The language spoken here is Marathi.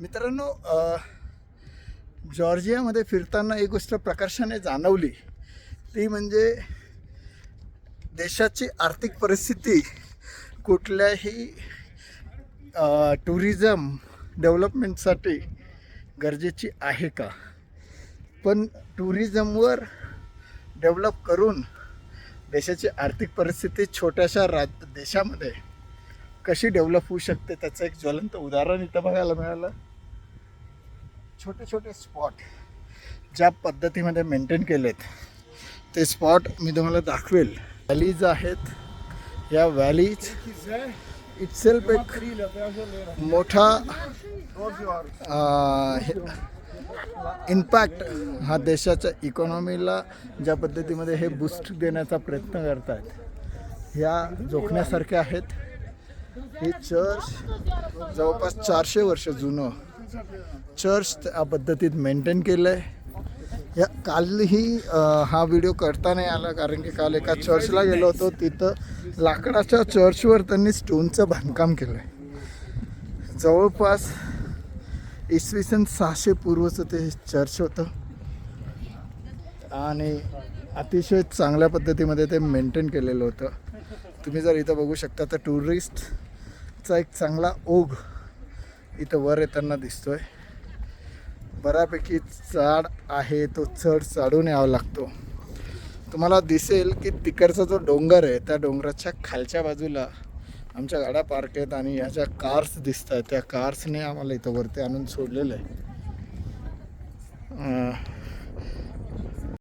मित्रांनो जॉर्जियामध्ये फिरताना एक गोष्ट प्रकर्षाने जाणवली. ती म्हणजे देशाची आर्थिक परिस्थिती कुठल्याही टुरिझम डेव्हलपमेंटसाठी गरजेची आहे का? पण टुरिझमवर डेव्हलप करून देशाची आर्थिक परिस्थिती छोट्याशा राज देशामध्ये कशी डेव्हलप होऊ शकते? त्याचं एक ज्वलंत उदाहरण इथं बघायला मिळालं. छोटे छोटे स्पॉट ज्या पद्धतीमध्ये मेंटेन केलेत ते स्पॉट मी तुम्हाला दाखवेल. व्हॅलीज आहेत. या व्हॅलीज इटसेल्फ एक मोठा इम्पॅक्ट हा देशाच्या इकॉनॉमीला ज्या पद्धतीमध्ये हे बूस्ट देण्याचा प्रयत्न करत आहेत ह्या जोखण्यासारख्या आहेत. हे चर्च जवळपास चारशे वर्ष जुनं चर्च त्या पद्धतीत मेंटेन केलं आहे या कालही हा व्हिडिओ करता नाही आला कारण की काल एका चर्चला गेलो होतो. तिथं लाकडाच्या चर्चवर त्यांनी स्टोनचं बांधकाम केलं आहे जवळपास इसवी सन सहाशे पूर्वचं ते चर्च होतं. आणि अतिशय चांगल्या पद्धतीमध्ये ते मेंटेन केलेलं होतं. तुम्ही जर इथं बघू शकता तर टुरिस्टचा एक चांगला ओघ इथं वर येताना दिसतोय. बऱ्यापैकी चाड आहे तो चढ चढून यावा लागतो. तुम्हाला दिसेल की तिकडचा जो डोंगर आहे त्या डोंगराच्या खालच्या बाजूला आमच्या गाड्या पार्क आहेत आणि ह्या ज्या कार्स दिसत आहेत त्या कार्सने आम्हाला इथं वरती आणून सोडलेलं आहे.